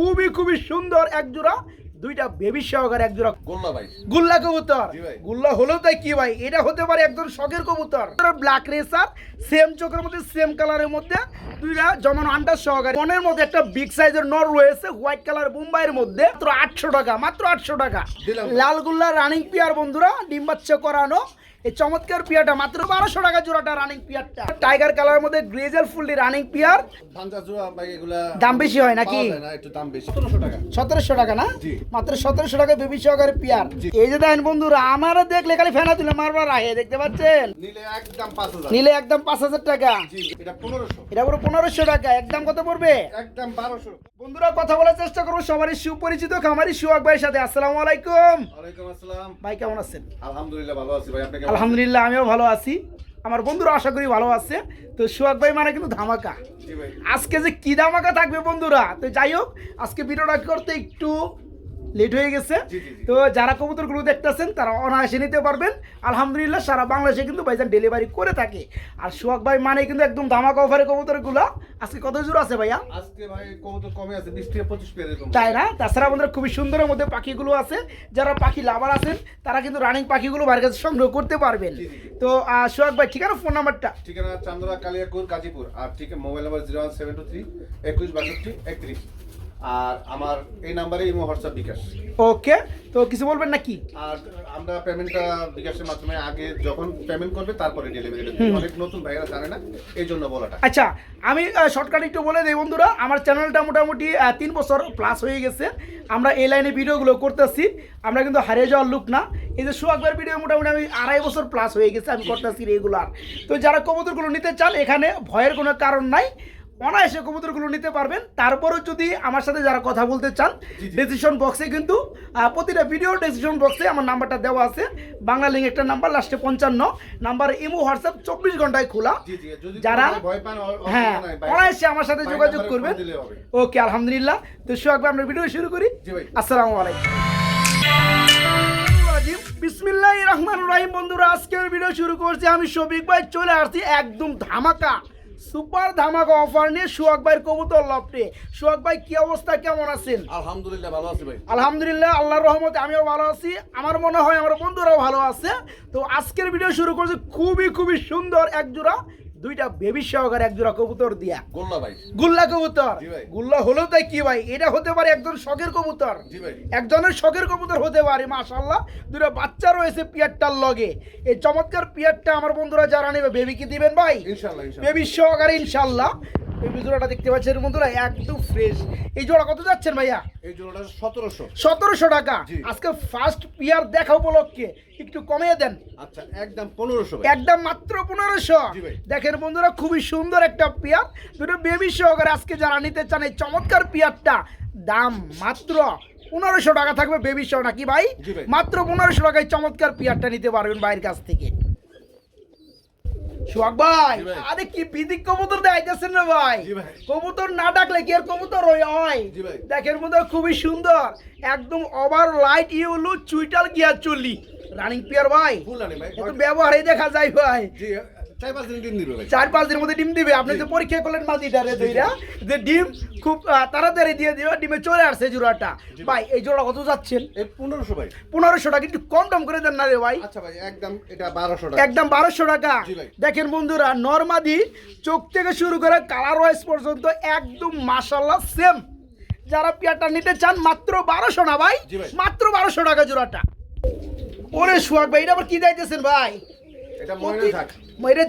খুবই খুবই সুন্দর এক জোড়া দুইটা বেবি সহকারে এক জোড়া গোল্লা ভাই। গুল্লা কবুতর। গুল্লা হলেও তাই কি ভাই? এটা হতে পারে একজন শখের কবুতর। ব্ল্যাক রেসার সেম চোখের মধ্যে সেম কালারের মধ্যে দুইটা জমানো আন্ডার সহকারে মনের মধ্যে একটা বিগ সাইজের নর রয়েছে হোয়াইট কালার বোম্বাইয়ের মধ্যে মাত্র আটশো টাকা মাত্র আটশো টাকা। দিলাম। লাল গুল্লা রানিং পিয়ার বন্ধুরা ডিম বাচ্চা করানো এই চমৎকার পিয়ারটা মাত্র বারোশো টাকা জোড়াটা রানিং পিয়ারটা। টাইগার কালার মধ্যে গ্রেজেল ফুললি রানিং পিয়ার। দাম বেশি হয় নাকি? সতেরোশো টাকা। না? মাত্র সতেরোশো টাকা বেবি সহকারে পিয়ার। এই যে দেখেন বন্ধুরা আমারও দেখলে খালি ফেনা তুলে মারবার আহে দেখতে পাচ্ছেন? নিলে একদম পাঁচ হাজার। টাকা। এটা পুরো পনেরোশো টাকা একদম কত পড়বে? একদম বারোশো। বন্ধুরা কথা বলার চেষ্টা করব সবারই সুপরিচিত খামারি সুয়াক ভাইয়ের সাথে। আসসালামু আলাইকুম। আসসালাম। ভাই কেমন আছেন? আলহামদুলিল্লাহ ভালো আছি ভাই। আপনি কেমন আছেন? আলহামদুলিল্লাহ আমিও ভালো আছি। আমার বন্ধুরা আশা করি ভালো আছে। তো সুয়াক ভাই মানে কিন্তু ধামাকা। আজকে যে কি ধামাকা থাকবে বন্ধুরা? তো যাই হোক আজকে ভিডিওটা করতে একটু লেট হয়ে গেছে। তো যারা কবুতরগুলো দেখতেছেন তারা অনায়াসে নিতে পারবেন। আলহামদুলিল্লাহ সারা বাংলাদেশে কিন্তু ভাইজান ডেলিভারি করে থাকে। আর সোহাগ ভাই মানে কিন্তু একদম ধামাকা অফারে কবুতরগুলো আজকে কত জোর আছে ভাইয়া? আজকে ভাই কবুতর কমে আছে বিশ থেকে পঁচিশ পেয়ে এরকম তাই না? তাছাড়া আমাদের খুবই সুন্দরের মধ্যে পাখিগুলো আছে। যারা পাখি লাভার আছেন তারা কিন্তু রানিং পাখিগুলো বাইরের কাছে সংগ্রহ করতে পারবেন। তো সোহাগ ভাই ঠিকানা ফোন নাম্বারটা ঠিকানা চান্দরা কালিয়াকুর গাজীপুর। আর ঠিক mobile number zero one seven two three একুশ বাষট্টি একত্রিশ। আর আমার এই নাম্বারে ইমো হোয়াটসঅ্যাপ বিকাশ। ওকে তো কিছু বলবেন নাকি? আর আমরা পেমেন্টটা বিকাশের মাধ্যমে আগে যখন পেমেন্ট করবে তারপরে ডেলিভারি অনেক নতুন ভাইয়েরা জানে না এই জন্য বলাটা। আচ্ছা আমি শর্টকাট একটু বলে দিই বন্ধুরা আমার চ্যানেলটা মোটামুটি তিন বছর প্লাস হয়ে গেছে। আমরা এই লাইনে ভিডিওগুলো করতেছি আমরা কিন্তু হারিয়ে যাওয়ার লুক না। এই যে সোয়াগবার ভিডিও মোটামুটি আমি আড়াই বছর প্লাস হয়ে গেছে আমি করতেছি রেগুলার তো যারা কবুতরগুলো নিতে চান এখানে ভয়ের কোনো কারণ নাই। অনায়াসে কবুতরগুলো নিতে পারবেন। তারপরও যদি আমার সাথে যারা কথা বলতে চান। ডিসিশন বক্সে কিন্তু প্রতিটা ভিডিও ডিসিশন বক্সে আমার নাম্বারটা দেওয়া আছে। বাংলা লিঙ্ক একটা নাম্বার লাস্টে পঞ্চান্ন। নাম্বার ইমো হোয়াটসঅ্যাপ চব্বিশ ঘন্টায় খোলা। যারা হ্যাঁ অনায়াসে আমার সাথে যোগাযোগ করবেন। ওকে আলহামদুলিল্লাহ। তো সোহাগ ভাই আমরা ভিডিও শুরু করি। আসসালামু আলাইকুম। বিসমিল্লাহ রহমান রাহিম। বন্ধুরা আজকের ভিডিও শুরু করছি। আমি শফিক ভাই চলে আসছি একদম ধামাকা সুপার ধামাকা অফার নিয়ে সুহাগ ভাইয়ের কবুতর লফটে। সুহাগ ভাই কি অবস্থা? কেমন আছেন? আলহামদুলিল্লাহ ভালো আছি ভাই। আলহামদুলিল্লাহ আল্লাহর রহমতে আমিও ভালো আছি। আমার মনে হয় আমার বন্ধুরাও ভালো আছে। তো আজকের ভিডিও শুরু করছি খুবই খুবই সুন্দর এক জোড়া দুইটা বেবি সহকারে এক জোড়া কবুতর দিয়া। গোল্লা ভাই। গুল্লা কবুতর। গুল্লা হলো তাই কি ভাই? এটা হতে পারে একজন শখের কবুতর। একজনের শখের কবুতর হতে পারে মাশাল্লাহ দুটো বাচ্চা রয়েছে পিয়ারটার লগে। এই চমৎকার পিয়ারটা আমার বন্ধুরা যারা নেবে বেবি কি দিবেন ভাই? বেবি সহকারে ইনশাল্লাহ বেবি জোড়াটা দেখতে পাচ্ছেন বন্ধুরা একদম ফ্রেশ এই জোড়া কত যাচ্ছেন ভাইয়া? এই জোড়াটা সতেরোশো। সতেরোশো টাকা। আজকে ফার্স্ট পিয়ার দেখা উপলক্ষে। একটু কমিয়ে দেন। আচ্ছা একদম পনেরোশো একদম মাত্র পনেরোশো। দেখেন বন্ধুরা খুবই সুন্দর একটা পেয়ার। দুটো বেবি সহকারে আজকে যারা নিতে চান এই চমৎকার পেয়ারটা দাম মাত্র পনেরোশো টাকা থাকবে বেবি সহ নাকি ভাই? মাত্র পনেরোশো টাকায় চমৎকার পেয়ারটা নিতে পারবেন বাইরের কাছ থেকে। সোহাগ ভাই আরে কি বিদিক কবুতর দেখাইতেছেন না ভাই? কবুতর না ডাকলে কি আর কবুতর হয়? হয় দেখের। দেখেন বন্ধুরা খুবই সুন্দর একদম over light ইউলু চুইটাল gear চল্লি। Running peer ভাই ব্যবহারই দেখা যায় ভাই। চার পাঁচ দিন দিন দিবে চার পাঁচ দিনের মধ্যে ডিম দিবে। আপনি তো পরীক্ষা করলেন মাদিটারে দুইটা যে ডিম খুব তাড়াতাড়ি দিয়ে দিও ডিমে চলে আসছে জোড়াটা ভাই এই জোড়া কত যাচ্ছেন? এই পনেরোশো ভাই। পনেরোশো টাকা একটু কম টম করে দেন না রে ভাই। আচ্ছা ভাই একদম এটা বারোশো টাকা। একদম বারোশো টাকা। দেখেন বন্ধুরা নর্মাদি চোখ থেকে শুরু করে কালার ওয়াইজ পর্যন্ত একদম মাসাল্লাহ সেম যারা পেয়ারটা নিতে চান মাত্র বারোশো না ভাই ভাই। মাত্র বারোশো টাকা জোড়াটা। ওরে সোহাগ ভাই এটা আবার কি যাইতেছেন ভাই? এটা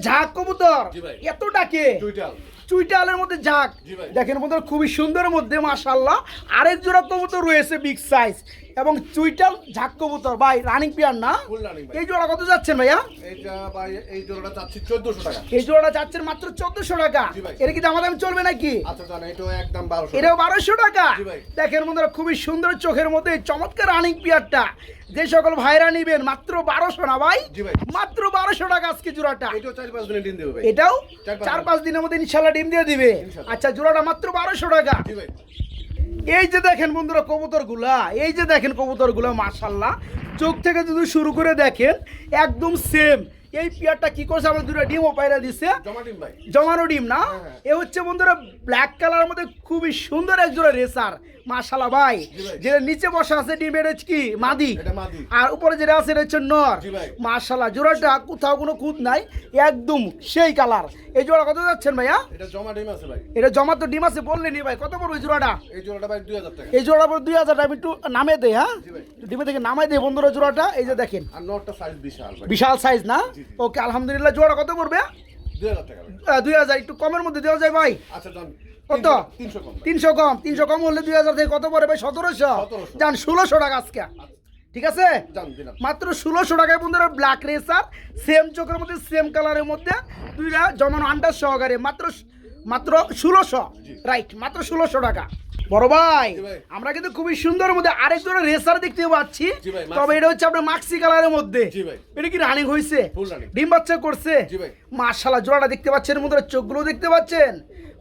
ঝাঁক। কবুতর। এত ডাকে চুইটালের মধ্যে ঝাঁক। দেখেন বন্ধুরা খুবই সুন্দর মধ্যে মাশাল্লাহ আরেক জোড়া কবুতর রয়েছে বিগ সাইজ এবং চুইটাল ঝাঁক কবুতর। ভাই রানিং পিয়ার না? এই জোড়া কত যাচ্ছেন ভাইয়া? এই জোড়াটা চাচ্ছি চোদ্দশো টাকা। এই জোড়াটা যাচ্ছেন মাত্র চোদ্দশো টাকা। এটা কি দামাদামি চলবে নাকি? আচ্ছা জানা এটাও একদম বারোশো টাকা। দেখেন বন্ধুরা খুবই সুন্দর চোখের মধ্যে চমৎকার রানিং পিয়ারটা যে সকল ভাইরা নিবেন মাত্র বারোশো না ভাই? মাত্র বারোশো টাকা আজকে জোড়াটা। এটাও চার পাঁচ দিনের মধ্যে ইনশাল্লাহ ডিম দিয়ে দিবে। আচ্ছা জোড়াটা মাত্র বারোশো টাকা। এই যে দেখেন বন্ধুরা কবুতরগুলা এই যে দেখেন কবুতরগুলা মাসাল্লাহ চোখ থেকে যদি শুরু করে দেখেন একদম সেম এই পিয়ারটা কি করছে? আমার দুটো ডিমও পায়রা দিচ্ছে ডিম জমানো ডিম না? হ্যাঁ, হ্যাঁ। এ হচ্ছে বন্ধুরা ব্ল্যাক কালার মধ্যে খুবই সুন্দর একজোড়া রেসার মাশাল্লাহ ভাই যেটা নিচে বসা আছে ডিমের কি? মাদি। আর উপরে যেটা আছে এটা হচ্ছে নর। জি মাশাল্লাহ জোড়াটা কোথাও কোনো খুঁত নাই একদম সেই কালার। এই জোড়া কত যাচ্ছেন ভাইয়া? এটা জমা ডিম আছে ভাই। এটা জমা তো ডিম আছে বললেনি ভাই কত পড়বে জোড়াটা? এই জোড়াটা ভাই দুই হাজার টাকা। এই জোড়া পর দুই হাজার টাকা একটু নামে দেয় হ্যাঁ? ডিমে থেকে নামাই দেয় বন্ধুরা জোড়াটা এই যে দেখেন। আর নটটা সাইজ বিশাল ভাই। বিশাল সাইজ না। ওকে আলহামদুলিল্লাহ জোড়া কত পড়বে? দুই হাজার টাকা ভাই। আহ, দুই হাজার একটু কমের মধ্যে দেওয়া যায় ভাই। আচ্ছা দাম কত? তিনশো কম। তিনশো কম হলে দুই হাজার থেকে কত পড়ে ভাই? সতেরোশো। 1700 যান ষোলোশো টাকা আজকে। ঠিক আছে? মাত্র ষোলোশো টাকায় বন্ধুরা ব্ল্যাক রেসার সেম চোখের মধ্যে সেম কালারের মধ্যে দুইটা জমানো আন্ডার সহকারে মাত্র মাত্র ষোলোশো। রাইট মাত্র ষোলোশো টাকা। বড় ভাই আমরা কিন্তু খুবই সুন্দর মধ্যে আরেক জোড়া রেসার দেখতে পাচ্ছি। তবে এটা হচ্ছে আপনার মাক্সি কালারের মধ্যে। এটা কি রানিং হয়েছে ডিম বাচ্চা করছে? জি জোড়াটা দেখতে পাচ্ছেন বন্ধুরা চোখগুলো দেখতে পাচ্ছেন?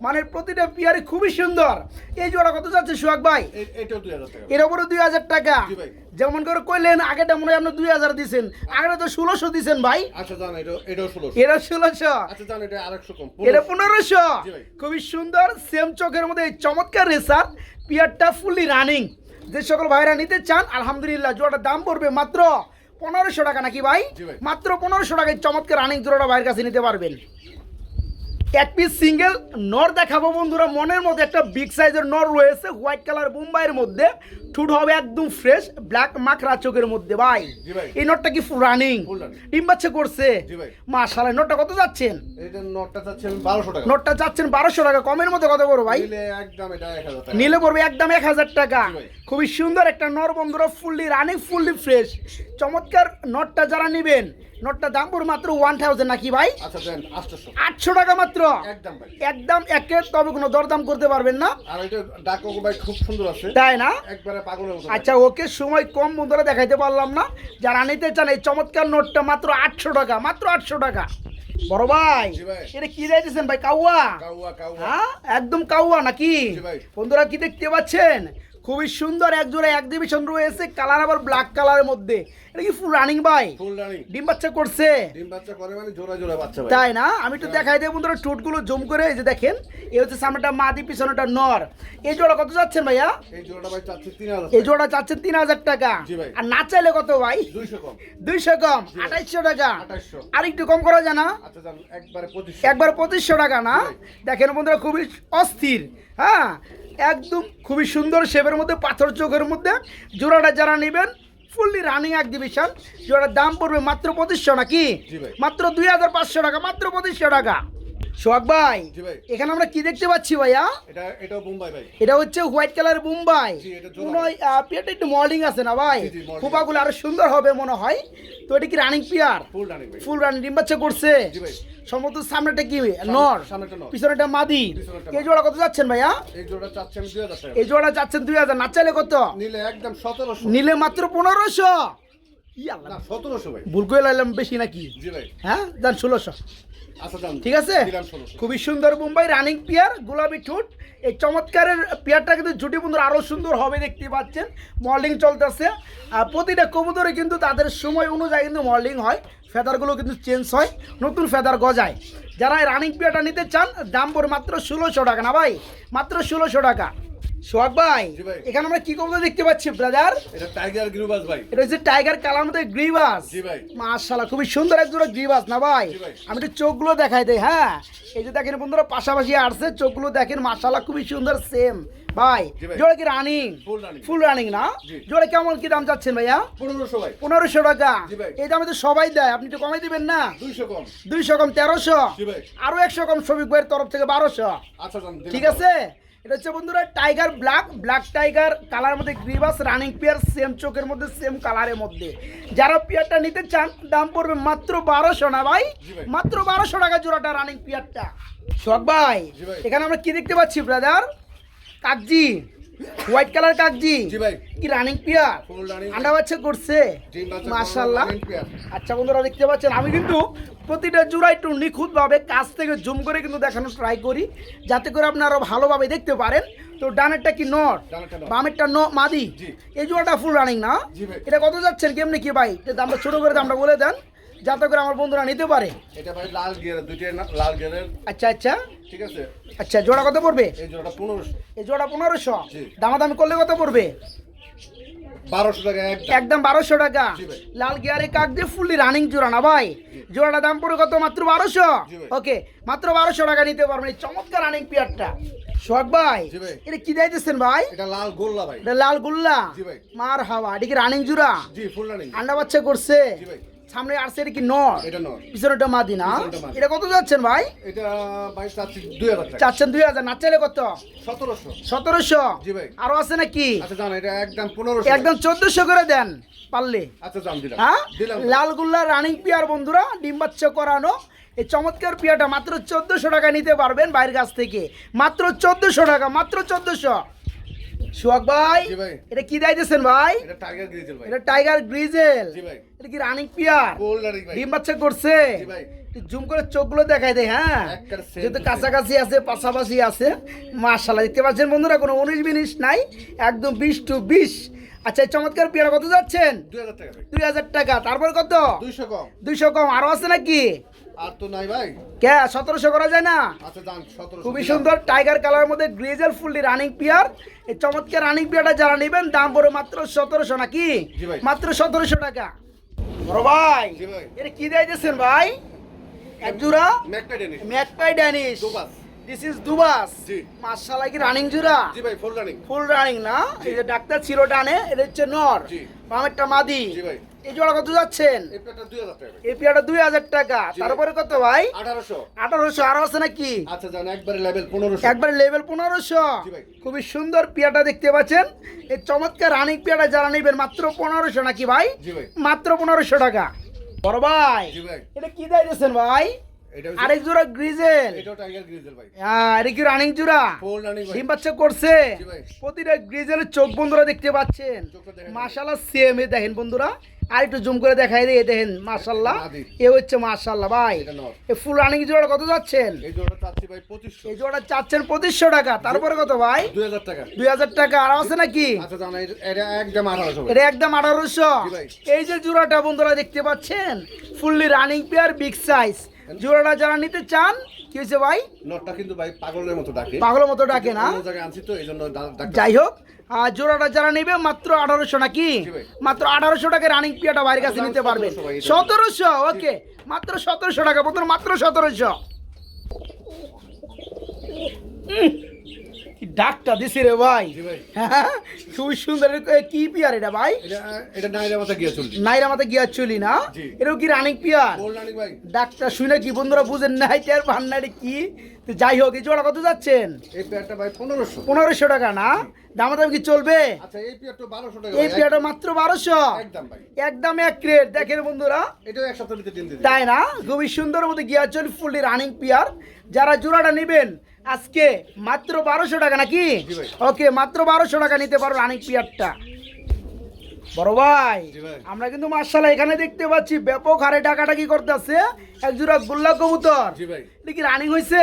মানে প্রতিটা পিয়ারে খুবই সুন্দর। এই জোড়া কত যাচ্ছে সোহাগ ভাই? এর উপরে দুই হাজার টাকা। যেমন করে কইলেন আগেটা মনে হয় আপনি দুই হাজার দিছেন। আগেটা তো ষোলোশো দিছেন ভাই। আচ্ছা এটা ষোলোশো। আচ্ছা এটা পনেরোশো। খুবই সুন্দর সেম চোখের মধ্যে এই চমৎকার রেসার। পিয়ারটা ফুললি রানিং যে সকল ভাইরা নিতে চান আলহামদুলিল্লাহ জোড়াটার দাম পড়বে মাত্র পনেরোশো টাকা নাকি ভাই? ভাই। মাত্র পনেরোশো টাকায় চমৎকার রানিং জোড়াটা ভাইয়ের কাছে নিতে পারবেন। এক পিস সিঙ্গেল নর দেখাবো বন্ধুরা মনের মধ্যে একটা বিগ সাইজের নর রয়েছে হোয়াইট কালার মুম্বাইয়ের মধ্যে। ঠুট হবে একদম ফ্রেশ ব্ল্যাক মাখরা চোখের মধ্যে ভাই। এই নটটা কি রানিং ডিম বাচ্চা করছে। মাশাআল্লাহ নটটা কত যাচ্ছেন? নটটা আমি বারোশো টাকা। চাচ্ছেন বারোশো টাকা কমের মধ্যে কত বড় ভাই? নিলে পড়বে একদম এক হাজার টাকা। খুবই সুন্দর একটা নর বন্ধুরা ফুললি রানিং ফুললি ফ্রেশ চমৎকার নটটা যারা নেবেন নটটা দাম পড়বে মাত্র ওয়ান থাউজেন্ড নাকি ভাই? আচ্ছা আটশো টাকা মাত্র? একদম একদম একে তবে কোনো দরদাম করতে পারবেন না। খুব সুন্দর আছে। তাই না। আচ্ছা ওকে সময় কম বন্ধুরা দেখাইতে পারলাম না। যারা নিতে চান এই চমৎকার নোটটা মাত্র আটশো টাকা মাত্র আটশো টাকা। বড় ভাই এটা কি যাইতেছেন ভাই কাউয়া? হ্যাঁ একদম কাউয়া নাকি। বন্ধুরা কি দেখতে পাচ্ছেন? খুবই সুন্দর এক জোড়া এক ডিভিশন রয়েছে কালার আবার ব্ল্যাক কালারের মধ্যে। এটা কি ফুল রানিং ভাই? ফুল রানিং ডিম বাচ্চা করছে? ডিম বাচ্চা করে মানে জোড়া জোড়া বাচ্চা ভাই। তাই না? আমি একটু দেখাই দেবো বন্ধুরা ঠোঁটগুলো জুম করে এই যে দেখেন এই হচ্ছে সামনেটা মাদি পিছনেটা নর। এই জোড়া কত যাচ্ছেন ভাইয়া? এই জোড়াটা ভাই চাচ্ছি তিন হাজার এই জোড়া চাচ্ছেন তিন হাজার টাকা। জি ভাই। আর না চাইলে কত ভাই? দুইশো কম। দুইশো কম। জি। আঠাইশশো টাকা। 2800 আর একটু কম করা যায় না? আচ্ছা জান একবারে পঁচিশ একবার পঁচিশশো টাকা না? দেখেন বন্ধুরা খুবই অস্থির হ্যাঁ? একদম খুবই সুন্দর শেপের মধ্যে পাথর চোখের মধ্যে। জোড়াটা যারা নেবেন ফুললি রানিং এক এক্সিবিশন জোড়ার দাম পড়বে মাত্র পঁচিশশো নাকি? মাত্র দুই হাজার পাঁচশো টাকা মাত্র পঁচিশশো টাকা। সোহাগ ভাই এখানে আমরা কি দেখতে পাচ্ছি ভাইয়া? এটা এটাও বোম্বাই ভাই। এটা হচ্ছে হোয়াইট কালার মুম্বাই জি, মনে হয় আহ, একটু মল্ডিং আছে না ভাই? molding খোপাগুলো আরও সুন্দর হবে মনে হয়। তো এটা কি running pair? Full running full running ডিম বাচ্চা করছে। সম্ভবত সামনেটা কি নর। পিছনেটা মাদি। এই জোড়া কত যাচ্ছেন ভাইয়া? এই জোড়া যাচ্ছেন দুই হাজার না চাইলে কত? নিলে একদম সতেরোশো। নিলে মাত্র পনেরোশো। ভুল করে লাইলাম বেশি নাকি? হ্যাঁ? যান ষোলোশো। আচ্ছা ঠিক আছে? খুবই সুন্দর মুম্বাই রানিং পিয়ার গোলাপি ঠোঁট। এই চমৎকারের পেয়ারটা কিন্তু জুটি বন্ধুর আরও সুন্দর হবে দেখতে পাচ্ছেন। মল্ডিং চলতেছে। আর প্রতিটা কবুতরে কিন্তু তাদের সময় অনুযায়ী কিন্তু মল্ডিং হয়। ফেদারগুলো কিন্তু চেঞ্জ হয় নতুন ফেদার গজায়। যারা এই রানিং পিয়ারটা নিতে চান দাম পড়ে মাত্র ষোলোশো টাকা না ভাই? মাত্র ষোলোশো টাকা। সোহাগ ভাই এখানে আমরা কি কবুতর দেখতে পাচ্ছি ব্রাদার এটা টাইগার গ্রুবাস ভাই। এটা হচ্ছে টাইগার কালার মধ্যে গ্রিবাস জি ভাই। মাশাআল্লাহ খুবই সুন্দর এক জোড়া গ্রিবাস না ভাই। আমি একটু চোখগুলো দেখাই দেই হ্যাঁ? এই যে দেখেন বন্ধুরা পাশাপাশি আসছে চোখগুলো দেখেন মাশাআল্লাহ খুবই সুন্দর সেম ভাই জোড়া কি রানিং ফুল রানিং না? জোড়া কেমন কি দাম চাচ্ছেন ভাইয়া? পনেরোশো ভাই। পনেরোশো টাকা। এই দামে তো সবাই দেয় আপনি একটু কমাই দিবেন না? দুইশো কম। দুইশো কম তেরোশো? আরও একশো কম শফিক ভাইয়ের তরফ থেকে বারোশো। আচ্ছা ঠিক আছে? এটা হচ্ছে বন্ধুরা tiger black black tiger colour মধ্যে গ্রিবাস রানিং পেয়ার সেম চোখের মধ্যে সেম কালারের মধ্যে। যারা পেয়ারটা নিতে চান দাম পড়বে মাত্র বারোশো না ভাই? মাত্র বারোশো টাকা জোড়াটা রানিং পেয়ারটা সব ভাই। এখানে আমরা কি দেখতে পাচ্ছি ব্রাদার কাকজি। হোয়াইট কালার কাকজি জি? ভাই। কি রানিং পেয়ার। আন্ডা বাচ্চা করছে? মাশাল্লাহ আচ্ছা বন্ধুরা দেখতে পাচ্ছেন আমি কিন্তু প্রতিটা জোড়া একটু নিখুঁতভাবে কাছ থেকে জুম করে কিন্তু দেখানোর ট্রাই করি যাতে করে আপনি আরও ভালোভাবে দেখতে পারেন। তো ডানেরটা কি নট নর। বামেরটা ন মাদি? জি। এই জোড়াটা ফুল রানিং না। এটা কত যাচ্ছেন? কেমনি কি ভাই? দামটা ছোট করে দামটা বলে দেন। যাতে করে আমার বন্ধুরা নিতে পারে। এটা ভাই লাল দুইটাই লাল গিয়ারের। আচ্ছা আচ্ছা। ঠিক আছে? আচ্ছা জোড়া কত পড়বে? এই জোড়াটা পনেরোশো। এই জোড়া পনেরোশো? জি। দামাদামি করলে কত পড়বে? বারোশো টাকা একদম একদম বারোশো টাকা। লাল গিয়ারে কাক দিয়ে ফুললি রানিং জোড়া না ভাই? জোড়াটা দাম পড়ে কত? মাত্র বারোশো? জি ভাই। ওকে মাত্র বারোশো টাকা নিতে পারবেন এই চমৎকার রানিং পিয়ারটা সোহাগ ভাই এটা কি দিতেছেন ভাই? এটা লাল গোল্লা ভাই। এটা লাল গুল্লা? জি ভাই। মার হাওয়া এটা কি রানিং জোড়া? জি ফুল রানিং আন্ডা বাচ্চা করছে? জি ভাই। সামনে আসছে এটা কি নর? এটা নয় পিছনেটা মাদি না? এটা কত যাচ্ছেন ভাই? এটা ভাই চাচ্ছি দুই হাজার টাকা। চাচ্ছেন দুই হাজার না চাইলে কত? সতেরোশো। সতেরোশো? জি ভাই। আরও আছে নাকি? আচ্ছা জান এটা একদম পনেরোশো। একদম চোদ্দশো করে দেন পারলে। আচ্ছা জান দিলাম। হ্যাঁ? দিলাম। লালগুল্লা রানিং পিয়ার বন্ধুরা ডিম বাচ্চা করানো। এই চমৎকার পিয়াটা মাত্র চোদ্দশো টাকা নিতে পারবেন বাইরের কাছ থেকে। মাত্র চোদ্দশো টাকা মাত্র চোদ্দশো। সোহাগ ভাই। এটা কি দিতেছেন ভাই? এটা টাইগার গ্রিজেল ভাই। এটা টাইগার গ্রিজেল। এটা কি রানিং পিয়ার ডিম বাচ্চা করছে। জুম করে চোখগুলো দেখাই দেয় হ্যাঁ? যেহেতু কাছাকাছি আছে পাশাপাশি আছে মার্শাল্লাহ দেখতে পাচ্ছেন বন্ধুরা কোনো উনিশ বিনিশ নাই একদম বিশ টু বিশ। আচ্ছা এই চমৎকার পেয়ারা কত যাচ্ছেন? দুই হাজার টাকা তারপর কত? দুইশো কম। দুইশো কম আরও আছে নাকি? আর তো নাই ভাই। কে সতেরোশো করা যায় না? আচ্ছা খুবই সুন্দর টাইগার কালার মধ্যে গ্রেজেল ফুললি রানিং পিয়ার। এই চমৎকার রানিং পিয়ারটা যারা নেবেন দাম পড়ে মাত্র সতেরোশো নাকি? জি ভাই। মাত্র সতেরোশো টাকা। বড় ভাই জি ভাই। এটা কি দিয়েছেন ভাই? এক জোড়া ম্যাকপাই ড্যানিশ দুবাস। দিস ইজ দুবাস। জি। মাশাআল্লাহ কি রানিং জোড়া? জি ভাই ফুল রানিং ফুল রানিং না? এই যে ডাক্তার ছিল ডানে এটা হচ্ছে নর। জি। বামেরটা মাদি। জি ভাই। এই জোড়া কত যাচ্ছেন? এই প্যাটটা দুই হাজার টাকা। তারপরে কত ভাই? আঠারোশো। আঠারোশো। আরও আছে নাকি? আচ্ছা একবারে লেভেল পনেরোশো। একবার লেভেল পনেরোশো। খুবই সুন্দর পিয়াটা দেখতে পাচ্ছেন। এই চমৎকার রানিং পিয়াটা যারা নেবেন মাত্র পনেরোশো নাকি ভাই? মাত্র পনেরোশো টাকা। বড় ভাই এটা কি দিয়েছেন ভাই? আরেক জোড়া গ্রিজেল হ্যাঁ এটা কি রানিং জোড়া? ডিম বাচ্চা করছে। প্রতিটা গ্রিজেলের চোখ বন্ধুরা দেখতে পাচ্ছেন। মাশাল্লাহ সেম এ দেখেন বন্ধুরা। আর একটু জুম করে দেখাই দিয়ে দেখেন এ হচ্ছে ভাই। এ ফুল রানিং জোড়া কত যাচ্ছেন? এই জোড়া চাচ্ছেন পঁচিশশো টাকা। তারপরে কত ভাই? দুই হাজার টাকা। দুই হাজার টাকা। আর আছে নাকি? আচ্ছা এটা- একদম আঠারোশো। এটা একদম আঠারোশো। এই যে জোড়াটা বন্ধুরা দেখতে পাচ্ছেন fully running pair big size জোড়াটা যারা নিতে চান কি হয়েছে ভাই? নটটা কিন্তু ভাই পাগলের মতো ডাকে। পাগলের মতো ডাকে না? আনছি তো এই জন্য যাই হোক জোড়াটা যারা নেবে মাত্র আঠারোশো নাকি? মাত্র আঠারোশো টাকা রানিং পিয়াটা বাইরের কাছে নিতে পারবেন। 1700 ভাই, এটা। সতেরোশো ওকে মাত্র সতেরোশো টাকা বন্ধুরা মাত্র সতেরোশো। ডাকটা দিছি রে ভাই? খুবই সুন্দর কি পিয়ার এটা ভাই? এটা এটা নাইরা মাথা গিয়ে চলছি নাইরা মাথা গিয়া চলি না? জি। এটাও কি রানিং পিয়ার? ডাকটা শুনে কি বন্ধুরা বুঝেন নাই? টের পান না এটা কি? তো যাই হোক এই জোড়া কত যাচ্ছেন? এই পেয়ারটা ভাই পনেরোশো। পনেরোশো টাকা না? দাম দাম কি চলবে? আচ্ছা এই পেয়ারটা বারোশো টাকা এই পেয়ারটা মাত্র বারোশো। একদম ভাই। একদম এক ক্রেট দেখেন বন্ধুরা। এটাও এক সপ্তাহ তাই না? খুবই সুন্দর মতো গিয়াচল ফুললি রানিং পিয়ার। যারা জোড়াটা নেবেন আজকে মাত্র বারোশো টাকা নাকি? ওকে মাত্র বারোশো টাকা নিতে পারো রানিক পিয়ারটা। বড় ভাই আমরা কিন্তু এখানে দেখতে পাচ্ছি ব্যাপক হারে ডাকাডাকি করতেছে? এক জোড়া গোল্লা কবুতর। এটা কি রানিং হয়েছে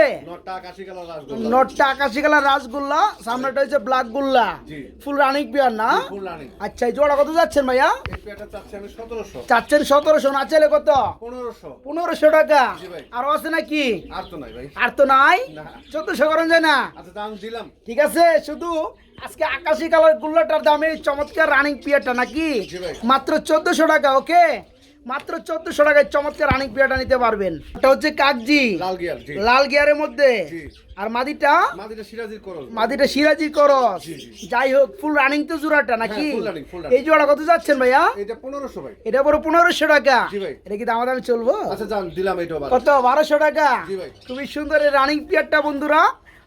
নটটা আকাশি কালার রাসগোল্লা। সামনেটা হচ্ছে ব্ল্যাক গোল্লা। ফুল রানিং পিয়ার না? আচ্ছা এই জোড়া কত যাচ্ছেন ভাইয়া? চাচ্ছেন সতেরোশো না চাইলে কত? পনেরোশো। পনেরোশো টাকা। আরও আছে নাকি? আর তো নাই ভাই। আর তো নাই? চোদ্দশো করেন যায় না? আচ্ছা ঠিক আছে শুধু আজকে আকাশি কালার গুল্লাটার দামে এই চমৎকার রানিং পিয়ারটা নাকি? মাত্র চোদ্দশো টাকা ওকে? মাত্র চোদ্দশো টাকায় চমৎকার রানিং পিয়ারটা নিতে পারবেন। এটা হচ্ছে কাকজি। লাল গিয়ারের মধ্যে। আর মাদিটা? মাদিটা সিরাজি করস। যাই হোক ফুল রানিং তো জোড়াটা নাকি? হ্যাঁ, running। এই জোড়া কত যাচ্ছেন ভাইয়া? এটা পনেরোশো ভাই। এটা পুরো পনেরোশো টাকা। এটা কি দামাদামি চলবো? আচ্ছা দিলাম কত? বারোশো টাকা। খুবই সুন্দর এই রানিং পিয়ারটা বন্ধুরা।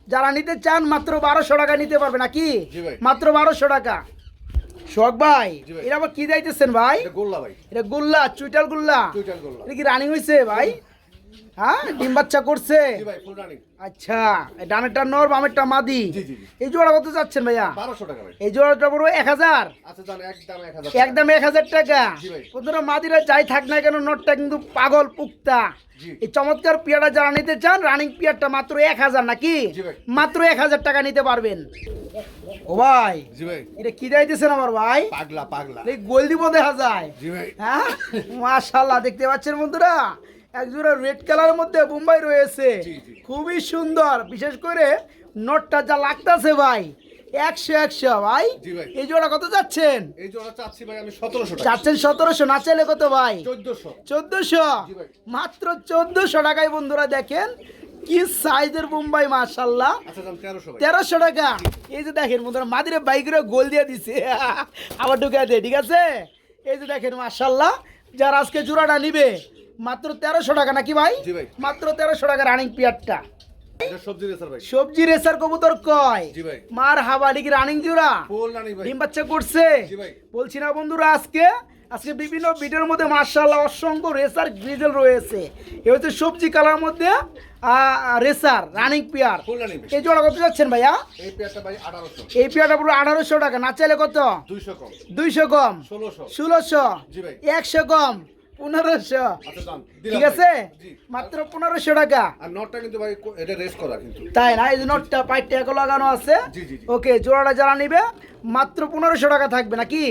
যারা নিতে চান মাত্র বারোশো টাকা নিতে পারবে নাকি মাত্র বারোশো টাকা। শোক ভাই এটা আবার কি যাইতেছেন ভাই? এটা গোল্লা ভাই। এটা গুল্লা চুইটাল গোল্লা। এটা কি রানিং হয়েছে ভাই? হ্যাঁ ডিম বাচ্চা করছে। আচ্ছা ডানেরটা নর বামেরটা মাদি। এই জোড়া কত যাচ্ছেন ভাইয়া? এই জোড়াটা পড়বে এক হাজার। আচ্ছা একদম এক হাজার টাকা। বন্ধুরা মাদিরা যাই থাক না কেন নটটা কিন্তু পাগল পুক্তা। এই চমৎকার পিয়াটা যারা নিতে চান রানিং পিয়ারটা মাত্র এক হাজার নাকি? মাত্র এক হাজার টাকা নিতে পারবেন। ও ভাই এটা কি দিতেছেন আমার ভাই? পাগলা পাগলা। এই গোল দিব দেখা যায়। হ্যাঁ? মাশাল্লাহ দেখতে পাচ্ছেন বন্ধুরা? একজোড়া রেড কালারের মধ্যে বোম্বাই রয়েছে। খুবই সুন্দর। বিশেষ করে নোটটা যা লাগতাছে ভাই একশো একশো। ভাই এই জোড়া কত যাচ্ছেন যাচ্ছেন সতেরোশো না চাইলে কত ভাই? চোদ্দশো। মাত্র চোদ্দশো টাকায় বন্ধুরা দেখেন কি সাইজের বোম্বাই মাশাল্লাহ আচ্ছা তেরোশো টাকা। এই যে দেখেন বন্ধুরা মাদিরে বাইকের গোল দিয়ে দিছে। আবার ঢুকে দে ঠিক আছে? এই যে দেখেন মাশাল্লাহ যারা আজকে জোড়াটা নিবে মাত্র তেরোশো টাকা নাকি ভাই? মাত্র তেরোশো টাকা রানিং পিয়ারটা। সবজি রেসার কবুতর কয়। মার হাবাডি কি রানিং জোড়া? ডিম বাচ্চা করছে? বলছি না বন্ধুরা আজকে আজকে বিভিন্ন ভিডিওর মধ্যে মার্শাল্লাহ অসংখ্য রেসার গ্রিজেল রয়েছে। এ হচ্ছে সবজি কালার মধ্যে রেসার রানিং পিয়ার। এই জোড়া কত যাচ্ছেন ভাইয়া? এই পেয়ারটা পুরো আঠারোশো টাকা না চাইলে কত? দুইশো কম। দুইশো কম। ষোলোশো। ষোলোশো। একশো কম। পনেরোশো। আচ্ছা ঠিক আছে? মাত্র পনেরোশো টাকা। আর নটটা কিন্তু ভাই এটা রেস করা কিন্তু। তাই না? এই যে নোটটা এক লাগানো আছে। ওকে জোড়াটা যারা নিবে মাত্র পনেরোশো টাকা থাকবে নাকি।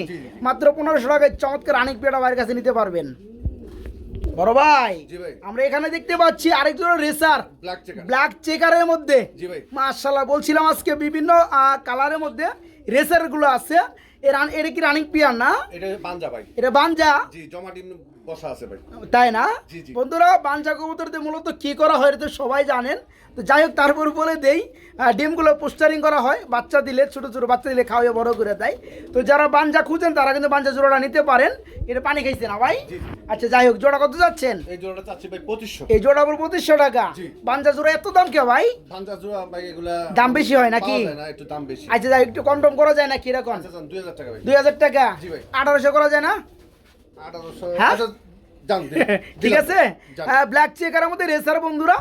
মাত্র পনেরোশো টাকায় চমৎকার আনিক পেয়ারা বাইরের কাছে নিতে পারবেন। বড় ভাই আমরা এখানে দেখতে পাচ্ছি আরেক জোড়া রেসার ব্ল্যাক চেকারের মধ্যে। মাশাল্লাহ বলছিলাম আজকে বিভিন্ন কালারের মধ্যে রেসারগুলো আছে। এর এটা কি রানিং পিয়ার না? এটা বাঞ্জা ভাই। এটা বানজা জি জমা ডিম বসা আছে ভাই। তাই না। বন্ধুরা বাঞ্জা কবুতরতে মূলত কি করা হয় এটা তো সবাই জানেন। তো যাই হোক তারপর বলে দেই ডিমগুলো পোস্টারিং করা হয়। বাচ্চা দিলে ছোট ছোট বাচ্চা দিলে খাওয়াই বড় করে দেয়। তো যারা বাঞ্জা খুঁজেন তারা কিন্তু বাঞ্জা জোড়াটা নিতে পারেন। এটা পানি খাইছে না ভাই। আচ্ছা যাই হোক জোড়া কত যাচ্ছেন? এই জোড়াটা চাচ্ছি ভাই পঁচিশশো। এই জোড়া পর পঁচিশশো টাকা? বাঞ্জা জোড়া এত দাম কে ভাই? বাঞ্জা জোড়া ভাই এগুলা দাম বেশি হয় নাকি? একটু দাম বেশি। আচ্ছা যাই হোক, একটু কম টম করা যায় না কীরকম আচ্ছা দুই হাজার টাকা দুই হাজার টাকা? আঠারোশো করা যায় না? ঠিক আছে। ব্ল্যাক চেকারের মধ্যে রেসার বন্ধুরা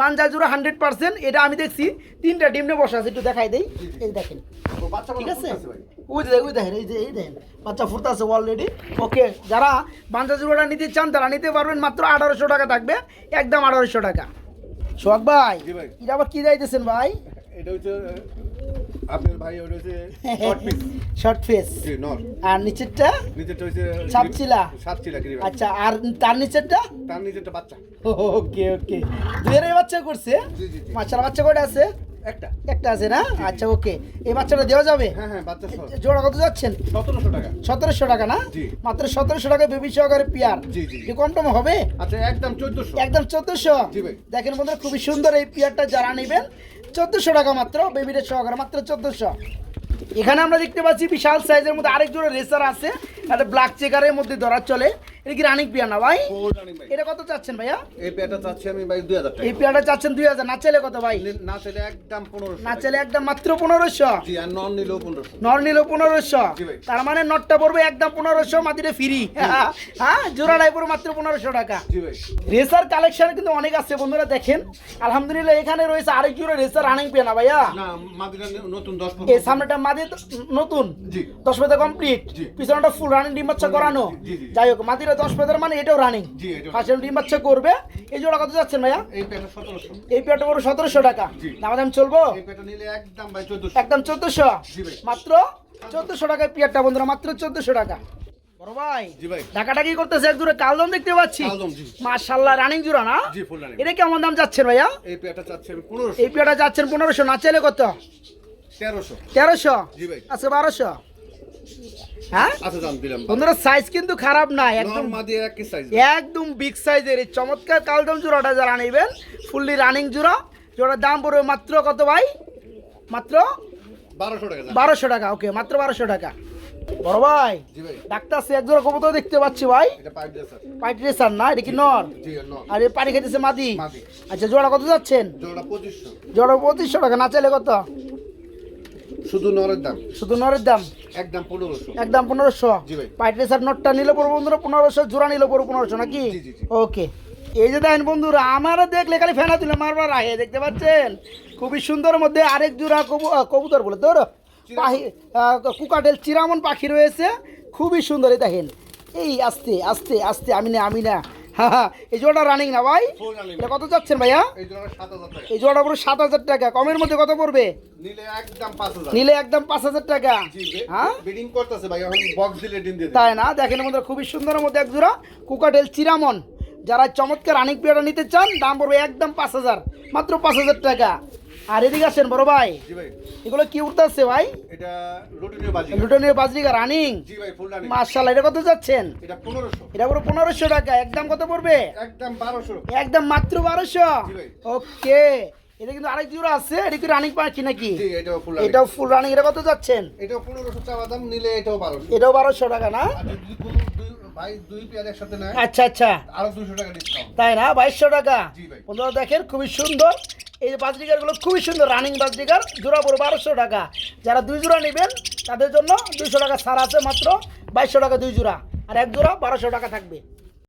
বানজা জোড়া হান্ড্রেড পার্সেন্ট এটা আমি দেখছি। তিনটা ডিম নিয়ে বসা আছে একটু দেখাই দেই। এই দেখেন। বাচ্চা ঠিক আছে? ওই যে ওই দেখেন এই যে এই দেখেন। বাচ্চা ফুটতে আছে অলরেডি ওকে যারা বাঞ্জা জোড়াটা নিতে চান তারা নিতে পারবেন মাত্র আঠারোশো টাকা থাকবে। একদম আঠারোশো টাকা। ভাই ভাই। এটা আবার কি যাইতেছেন ভাই? এটা হচ্ছে আপনার ভাই ওটা হচ্ছে শর্ট পিস শর্ট ফেস জি নর। আর নিচেরটা? নিচেরটা হইছে সাতচিলা? সাতচিলা কি আচ্ছা আর তার নিচেরটা? তার নিচেরটা বাচ্চা। ওকে ওকে। দুয়ের বাচ্চা করছে? জি, জি, জি। বাচ্চা কয়টা আছে? একটা। একটা আছে না? আচ্ছা ওকে। এই বাচ্চাটা দেওয়া যাবে? হ্যাঁ হ্যাঁ বাচ্চা জোড়া কত যাচ্ছেন? সতেরোশো টাকা। সতেরোশো টাকা না? মাত্র সতেরোশো টাকা বেবি সহকারে পিয়ার। জি, জি। কি কম টম হবে? আচ্ছা একদম চোদ্দশো। একদম চোদ্দশো? দেখেন বন্ধুরা খুবই সুন্দর এই পিয়ারটা যারা নেবেন চোদ্দশো টাকা মাত্র বেবিদের সহকারে মাত্র চোদ্দশো। এখানে আমরা দেখতে পাচ্ছি বিশাল সাইজের মধ্যে আরেক জোড়া রেসার আছে। একটা ব্ল্যাক চেকারের মধ্যে ধরা চলে। এটা কি রানিং পিয়ার না ভাই? এটা কত চাচ্ছেন ভাইয়া? এই পেয়ারটা চাচ্ছি আমি ভাই দুই হাজার টাকা। এই পিয়ারটা চাচ্ছেন দুই হাজার। না চাইলে কত ভাই? না চাইলে একদম পনেরোশো না চাইলে একদম মাত্র পনেরোশো। জি আর নন নিলেও পনেরোশো। নর নিল পনেরোশো। তার মানে নটটা পড়বে একদম পনেরোশো মাটিতে ফ্রি হ্যাঁ জোড়াটাই পড়বে মাত্র পনেরোশো টাকা। জি ভাই। রেসার কালেকশন কিন্তু অনেক আছে বন্ধুরা দেখেন। আলহামদুলিল্লাহ এখানে রয়েছে আরেক জোড়া রেসার রানিং পেয়ে না ভাইয়া? না মাদিরা নতুন দশ এই সামনেটা মাদি নতুন? জি। দশ পেতে কমপ্লিট। পিছনটা ফুল রানিং ডিম বাচ্চা করানো। যাই হোক মাদিরা দশ পেতের মানে এটাও রানিং ফার্স্ট ডিম বাচ্চা করবে। এই জোড়া কত যাচ্ছেন ভাইয়া? এই পেয়ারটা পেয়ারটা পড়বে সতেরোশো টাকা। দাম দাম চলবো? একদম চোদ্দশো। মাত্র চোদ্দশো টাকায় পিয়ারটা বন্ধুরা মাত্র চোদ্দশো টাকা। বড় ভাই ঢাকাটা কি করতেছে? এক দূরে কালদম দেখতে পাচ্ছি। মাশাল্লাহ রানিং জোড়া না? এটা কেমন দাম যাচ্ছেন ভাইয়া? এই পেয়ারটা পনেরোশো। এই যাচ্ছেন পনেরোশো না চাইলে কত? তেরোশো। তেরোশো? আচ্ছা বারোশো? হ্যাঁ? আচ্ছা বন্ধুরা সাইজ কিন্তু খারাপ না একদম একদম বিগ সাইজের এই চমৎকার কালদম জোড়াটা যারা নেবেন ফুললি রানিং জোড়া জোড়ার দাম পড়বে মাত্র কত ভাই? মাত্র বারোশো টাকা ওকে মাত্র বারোশো টাকা। বড় ভাই ডাক্তার সে কবুতর দেখতে পাচ্ছি ভাই। পাইট রেসার না? এটা কি নর? ন আর এই পানি খাইতেছে মাদি। আচ্ছা জোড়া কত যাচ্ছেন? জোড়া পঁচিশশো টাকা না চাইলে কত? শুধু নরের দাম। শুধু নরের দাম? একদম পনেরোশো। একদম পনেরোশো। পাইট রেসার নোটটা নিলে পড়ব বন্ধুরা পনেরোশো জোড়া নিলে পড়ব পনেরোশো নাকি। ওকে। এই যে দেখেন বন্ধুরা আমারও দেখলে খালি ফেনা তুলে মারবার আহে দেখতে পাচ্ছেন? খুবই সুন্দর মধ্যে আরেক জোড়া কবু- কবুতর বলে তোর পাহি কুকাটেল চিরামন পাখি রয়েছে। খুবই সুন্দর এই দেখেন। এই আস্তে আস্তে আস্তে আমি না আমি না। হ্যাঁ এই জোড়াটা রানিং না ভাই? এটা কত যাচ্ছেন ভাইয়া? এই জোড়া পুরো সাত হাজার টাকা। কমের মধ্যে কত পড়বে? নিলে একদম পাঁচ হাজার। টাকা। হ্যাঁ। তাই না? দেখেন আমাদের খুবই সুন্দর মধ্যে এক জোড়া কুকাটেল চিরামন যারা চমৎকার রানিং পেয়ারটা নিতে চান দাম পড়বে একদম পাঁচ হাজার। মাত্র পাঁচ হাজার টাকা। আর এদিকে আসেন বড় ভাই। এগুলো কি উঠতেছে ভাই? লুটনের বাজরিকা রানিং মার্শাল্লাহ এটা কত যাচ্ছেন? এটা পুরো পনেরোশো টাকা একদম কত পড়বে? একদম বারোশো। একদম মাত্র বারোশো? ওকে এটা কিন্তু আরেক জোড়া আছে এটা কি রানিং পাচ্ছি নাকি? এটাও ফুল রানিং এটা কত যাচ্ছেন? এটাও পনেরোশো চাওয়া দাম নিলে এটাও বারোশো। এটাও বারোশো টাকা না? ভাই দুই পেয়ার একসাথে নেয়। আচ্ছা আচ্ছা। আরও দুশো টাকা ডিসকাউন্ট তাই না? বাইশশো টাকা? জি ভাই। বন্ধুরা দেখেন খুবই সুন্দর। এই যে বাজরিকারগুলো খুবই সুন্দর রানিং বাজরিগার জোড়া পড়বে বারোশো টাকা। যারা দুই জোড়া নেবেন তাদের জন্য দুইশো টাকা ছাড় আছে মাত্র বাইশশো টাকা দুই জোড়া। আর এক জোড়া বারোশো টাকা থাকবে।